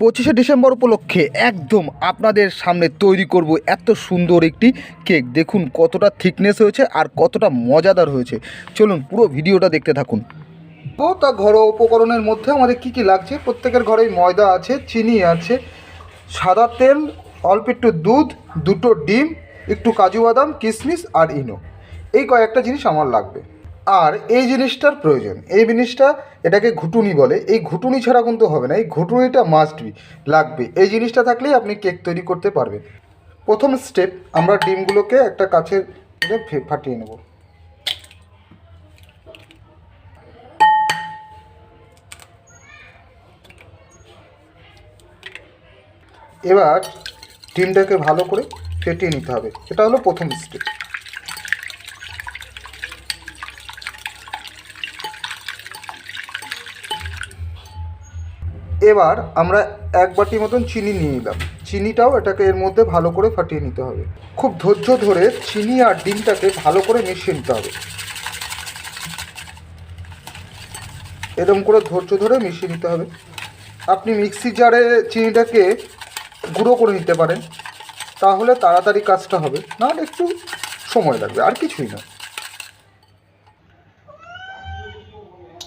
পঁচিশে ডিসেম্বর উপলক্ষে একদম আপনাদের সামনে তৈরি করব এত সুন্দর একটি কেক। দেখুন কতটা থিকনেস হয়েছে আর কতটা মজাদার হয়েছে। চলুন পুরো ভিডিওটা দেখতে থাকুন। ও তা ঘরোয়া উপকরণের মধ্যে আমাদের কি কি লাগছে? প্রত্যেকের ঘরেই ময়দা আছে, চিনি আছে, সাদা তেল, অল্প একটু দুধ, দুটো ডিম, একটু কাজু বাদাম কিশমিশ আর ইনো। এই কয়েকটা জিনিস আমার লাগবে। আর এই জিনিসটার প্রয়োজন। এই জিনিসটা এটাকে ঘুটুনি বলে। এই ঘুটুনি ছাড়া কিন্তু হবে না। এই ঘুটুনিটা মাস্ট বি লাগবে। এই জিনিসটা থাকলেই আপনি কেক তৈরি করতে পারবেন। প্রথম স্টেপ আমরা ডিমগুলোকে একটা কাছের ফাটিয়ে নেব। এবার ডিমটাকে ভালো করে ফেটিয়ে নিতে হবে। এটা হলো প্রথম স্টেপ এবার আমরা এক বাটি মতন চিনি নিয়ে নিলাম। চিনিটাও এটাকে এর মধ্যে ভালো করে ফাটিয়ে নিতে হবে। খুব ধৈর্য ধরে চিনি আর ডিমটাকে ভালো করে মিশিয়ে নিতে হবে। এরকম করে ধৈর্য ধরে মিশিয়ে নিতে হবে। আপনি মিক্সি জারে চিনিটাকে গুঁড়ো করে নিতে পারেন। তাহলে তাড়াতাড়ি কাজটা হবে। নাহলে একটু সময় লাগবে, আর কিছুই না।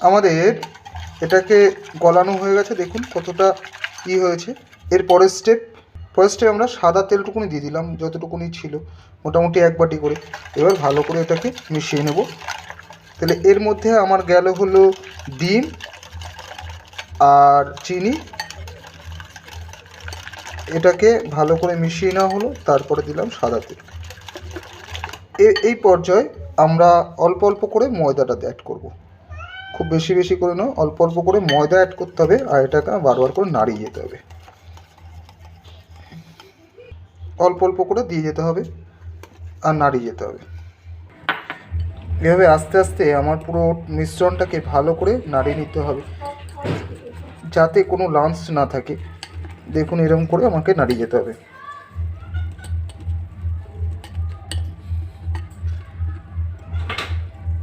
আমাদের এটাকে গলানো হয়ে গেছে, দেখুন কতটা ই হয়েছে। এর পরের স্টেপ পরের স্টেপ আমরা সাদা তেলটুকুনি দিয়ে দিলাম, যতটুকুনি ছিল, মোটামুটি এক বাটি করে। এবার ভালো করে এটাকে মিশিয়ে নেব। তাহলে এর মধ্যে আমার গেল হলো ডিম আর চিনি। এটাকে ভালো করে মিশিয়ে নেওয়া হলো, তারপরে দিলাম সাদা তেল। এই পর্যায়ে আমরা অল্প অল্প করে ময়দাটা অ্যাড করব। খুব বেশি বেশি করে নয়, অল্প অল্প করে ময়দা অ্যাড করতে হবে আর এটাকে বারবার করে নাড়িয়ে যেতে হবে। অল্প অল্প করে দিয়ে যেতে হবে আর নাড়িয়ে যেতে হবে। এভাবে আস্তে আস্তে আমার পুরো মিশ্রণটাকে ভালো করে নাড়িয়ে নিতে হবে। যাতে কোনো লাঞ্চ না থাকে। দেখুন এরকম করে আমাকে নাড়িয়ে যেতে হবে।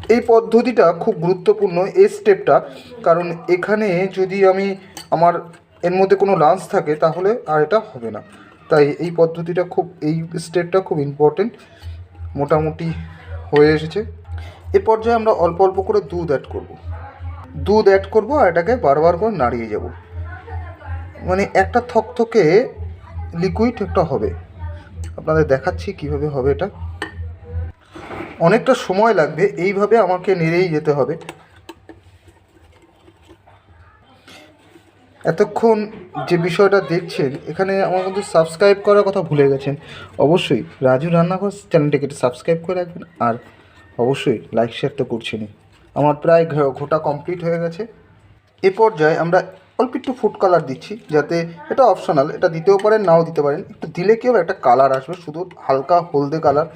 এই পদ্ধতিটা খুব গুরুত্বপূর্ণ, এই স্টেপটা কারণ এখানে যদি আমি আমার, এর মধ্যে কোনো লাঞ্চ থাকে, তাহলে আর এটা হবে না। তাই এই পদ্ধতিটা খুব, এই স্টেপটা খুব ইম্পর্টেন্ট মোটামুটি হয়ে এসেছে। এ পর্যায়ে আমরা অল্প অল্প করে দুধ অ্যাড করব। দুধ অ্যাড করব আর এটাকে বারবার করে নাড়িয়ে যাব। মানে একটা থকথকে লিকুইড একটা হবে। আপনাদের দেখাচ্ছি কীভাবে হবে এটা। অনেকটা সময় লাগবে, এইভাবে আমাকে নেড়েই যেতে হবে। এতক্ষণ যে বিষয়টা দেখছেন, এখানে আমার কিন্তু সাবস্ক্রাইব করার কথা ভুলে গেছেন, অবশ্যই রাজু রান্নাঘর চ্যানেলটাকে সাবস্ক্রাইব করে রাখবেন, আর অবশ্যই লাইক শেয়ার তো করছেনই। আমার প্রায় ঘোটা কমপ্লিট হয়ে গেছে। এ পর্যায়ে আমরা অল্প একটু ফুড কালার দিচ্ছি, যাতে এটা অপশনাল এটা দিতেও পারেন, নাও দিতে পারেন। একটু দিলে কি হবে, একটা কালার আসবে, শুধু হালকা হলদে কালার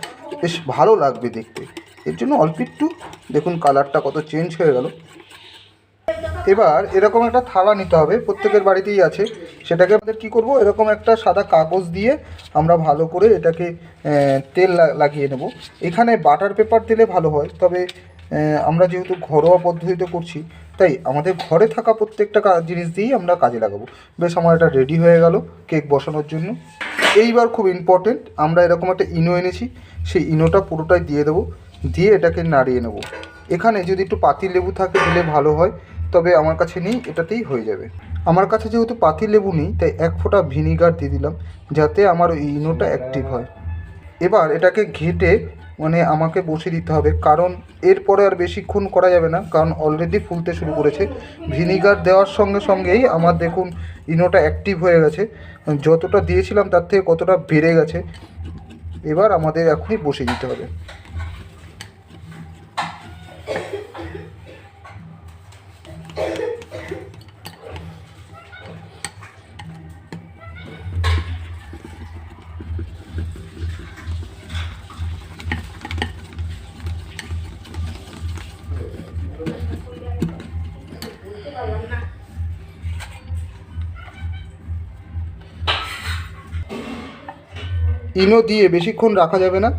বেশ ভালো লাগবে দেখতে। এর জন্য অল্প একটু, দেখুন কালারটা কত চেঞ্জ হয়ে গেল। এবার এরকম একটা থালা নিতে হবে, প্রত্যেকের বাড়িতেই আছে। সেটাকে আমাদের কী করব, এরকম একটা সাদা কাগজ দিয়ে আমরা ভালো করে এটাকে তেল লাগিয়ে নেব। এখানে বাটার পেপার দিলে ভালো হয়, তবে আমরা যেহেতু ঘরোয়া পদ্ধতিতে করছি, তাই আমাদের ঘরে থাকা প্রত্যেকটা জিনিস দিয়েই আমরা কাজে লাগাবো। বেশ, আমার এটা রেডি হয়ে গেল কেক বসানোর জন্য। এইবার খুব ইম্পর্টেন্ট আমরা এরকম একটা ইনো এনেছি, সেই ইনোটা পুরোটাই দিয়ে দেবো, দিয়ে এটাকে নাড়িয়ে নেব। এখানে যদি একটু পাতি লেবু থাকে, দিলে ভালো হয়, তবে আমার কাছে নেই, এটাতেই হয়ে যাবে। আমার কাছে যেহেতু পাতি লেবু নেই, তাই এক ফোঁটা ভিনিগার দিয়ে দিলাম, যাতে আমার ওই ইনোটা অ্যাক্টিভ হয়। এবার এটাকে ঘেটে মানে আমাকে বসে দিতে হবে। কারণ এরপরে আর বেশিক্ষণ করা যাবে না, কারণ অলরেডি ফুলতে শুরু করেছে। ভিনিগার দেওয়ার সঙ্গে সঙ্গেই আমার দেখুন ইনোটা অ্যাক্টিভ হয়ে গেছে। যতটা দিয়েছিলাম তার থেকে কতটা বেড়ে গেছে। এবার আমাদের এখনই বসে দিতে হবে। ইনো দিয়ে বেশিক্ষণ রাখা যাবে না।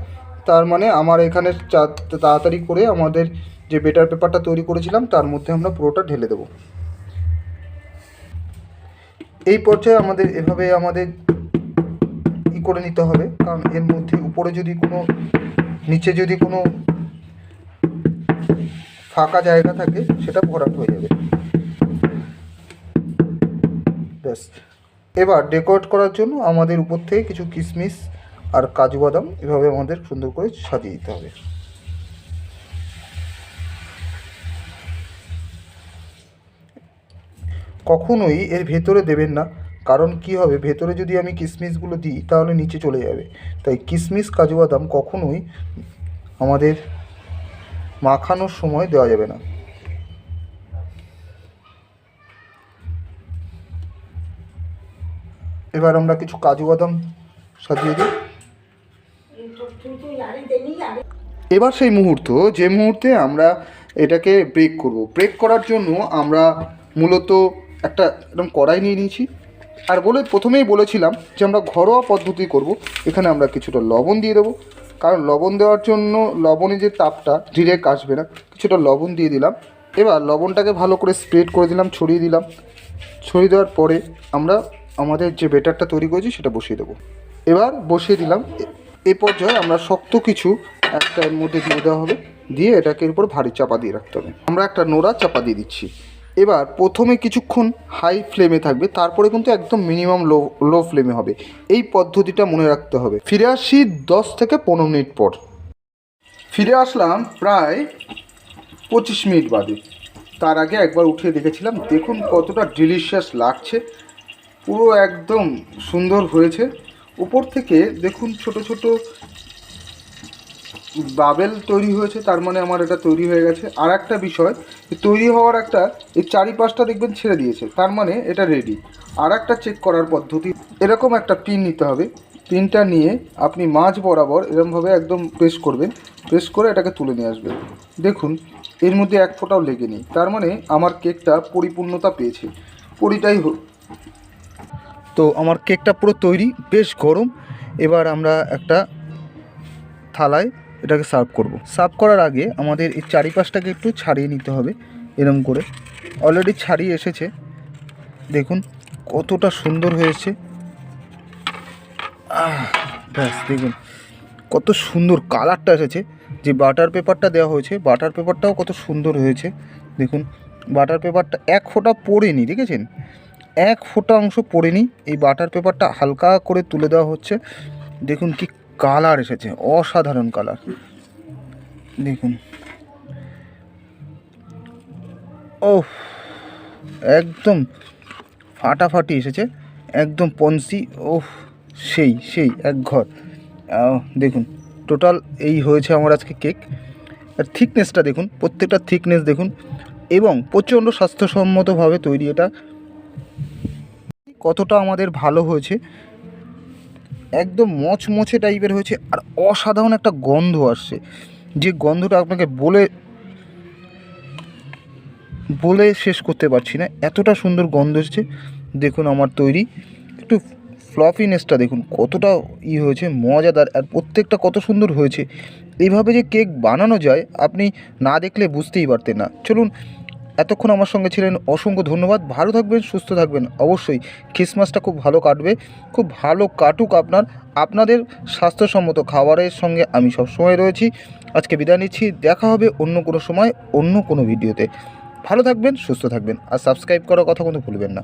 তার মানে আমার এখানে তাড়াতাড়ি করে আমাদের যে বেটার পেপারটা তৈরি করেছিলাম, তার মধ্যে আমরা পুরোটা ঢেলে দেবো। এই পর্যায়ে আমাদের এভাবে আমাদের ই করে নিতে হবে, কারণ এর মধ্যে উপরে যদি কোনো, নিচে যদি কোনো ফাঁকা জায়গা থাকে, সেটা ভরাট হয়ে যাবে। ব্যাস। এবার ডেকোরেট করার জন্য আমাদের উপর থেকে কিছু কিশমিশ আর কাজু বাদাম এভাবে আমাদের সুন্দর করে সাজিয়ে দিতে হবে। কখনোই এর ভেতরে দেবেন না, কারণ কি হবে? ভেতরে যদি আমি কিশমিশগুলো দিই, তাহলে নিচে চলে যাবে। তাই কিশমিশ কাজু বাদাম কখনোই আমাদের মাখানোর সময় দেওয়া যাবে না। এবার আমরা কিছু কাজু বাদাম সাজিয়ে দিই। এবার সেই মুহূর্ত, যে মুহূর্তে আমরা এটাকে ব্রেক করব। ব্রেক করার জন্য আমরা মূলত একটা এরকম কড়াই নিয়ে নিয়েছি। আর বলে, প্রথমেই বলেছিলাম যে আমরা ঘরোয়া পদ্ধতি করব। এখানে আমরা কিছুটা লবণ দিয়ে দেবো। কারণ লবণ দেওয়ার জন্য লবণে যে তাপটা ডিরেক্ট আসবে না, কিছুটা লবণ দিয়ে দিলাম। এবার লবণটাকে ভালো করে স্প্রেড করে দিলাম, ছড়িয়ে দিলাম। ছড়িয়ে দেওয়ার পরে আমরা আমাদের যে বেটারটা তৈরি করেছি সেটা বসিয়ে দেবো। এবার বসিয়ে দিলাম। এ পর্যায়ে আমরা শক্ত কিছু একটা এর মধ্যে দিয়ে দেওয়া হবে। দিয়ে এটাকে উপর ভারী চাপা দিয়ে রাখতে হবে। আমরা একটা নোড়া চাপা দিয়ে দিচ্ছি। এবার প্রথমে কিছুক্ষণ হাই ফ্লেমে থাকবে, তারপরে কিন্তু একদম মিনিমাম লো লো ফ্লেমে হবে। এই পদ্ধতিটা মনে রাখতে হবে। ফিরে আসি দশ থেকে পনেরো মিনিট পর। ফিরে আসলাম প্রায় পঁচিশ মিনিট বাদে। তার আগে একবার উঠে দেখেছিলাম, দেখুন কতটা ডিলিশিয়াস লাগছে। পুরো একদম সুন্দর হয়েছে। উপর থেকে দেখুন ছোট ছোট বাবেল তৈরি হয়েছে, তার মানে আমার এটা তৈরি হয়ে গেছে। আর একটা বিষয় তৈরি হওয়ার একটা, এই চারিপাশটা দেখবেন ছেড়ে দিয়েছে, তার মানে এটা রেডি আর একটা চেক করার পদ্ধতি, এরকম একটা পিন নিতে হবে। পিনটা নিয়ে আপনি মাঝ বরাবর এরকমভাবে একদম প্রেস করবেন প্রেস করে এটাকে তুলে নিয়ে আসবেন। দেখুন, এর মধ্যে এক ফোঁটাও লেগে নেই, তার মানে আমার কেকটা পরিপূর্ণতা পেয়েছে। পরিটাই তো আমার কেকটা পুরো তৈরি, বেশ গরম। এবার আমরা একটা থালায় এটাকে সার্ভ করব। সার্ভ করার আগে আমাদের এই চারিপাশটাকে একটু ছাড়িয়ে নিতে হবে এরম করে। অলরেডি ছাড়িয়ে এসেছে। দেখুন কতটা সুন্দর হয়েছে। ব্যাস, দেখুন কত সুন্দর কালারটা এসেছে। যে বাটার পেপারটা দেওয়া হয়েছে বাটার পেপারটাও কত সুন্দর হয়েছে। দেখুন বাটার পেপারটা এক ফোঁটা পড়েনি, দেখেছেন? এক ফোঁটা অংশ পড়েনি। এই বাটার পেপারটা হালকা করে তুলে দেওয়া হচ্ছে। দেখুন কি কালার এসেছে, অসাধারণ কালার। দেখুন। ও একদম ফাটাফাটি এসেছে, একদম পন্সি ও সেই সেই, এক ঘর। দেখুন, টোটাল এই হয়েছে আমার আজকে কেক। আর থিকনেসটা দেখুন, প্রত্যেকটা থিকনেস দেখুন, এবং প্রচণ্ড স্বাস্থ্যসম্মতভাবে তৈরি এটা। কতটা আমাদের ভালো হয়েছে একদম মচমচে টাইপের হয়েছে আর অসাধারণ একটা গন্ধ আসছে। যে গন্ধটা আপনাকে বলে বলে শেষ করতে পারছি না। এতটা সুন্দর গন্ধ এসেছে। দেখুন আমার তৈরি। একটু ফ্লফিনেসটা দেখুন, কতটা ই হয়েছে, মজাদার। আর প্রত্যেকটা কত সুন্দর হয়েছে। এইভাবে যে কেক বানানো যায়, আপনি না দেখলে বুঝতেই পারতেন না। চলুন এতক্ষণ আমার সঙ্গে ছিলেন অসংখ্য ধন্যবাদ। ভালো থাকবেন, সুস্থ থাকবেন। অবশ্যই খ্রিসমাসটা খুব ভালো কাটবে। খুব ভালো কাটুক আপনার। আপনাদের স্বাস্থ্যসম্মত খাবারের সঙ্গে আমি সব সময় রয়েছি। আজকে বিদায় নিচ্ছি। দেখা হবে অন্য কোনো সময়, অন্য কোনো ভিডিওতে। ভালো থাকবেন, সুস্থ থাকবেন। আর সাবস্ক্রাইব করার কথা কিন্তু ভুলবেন না।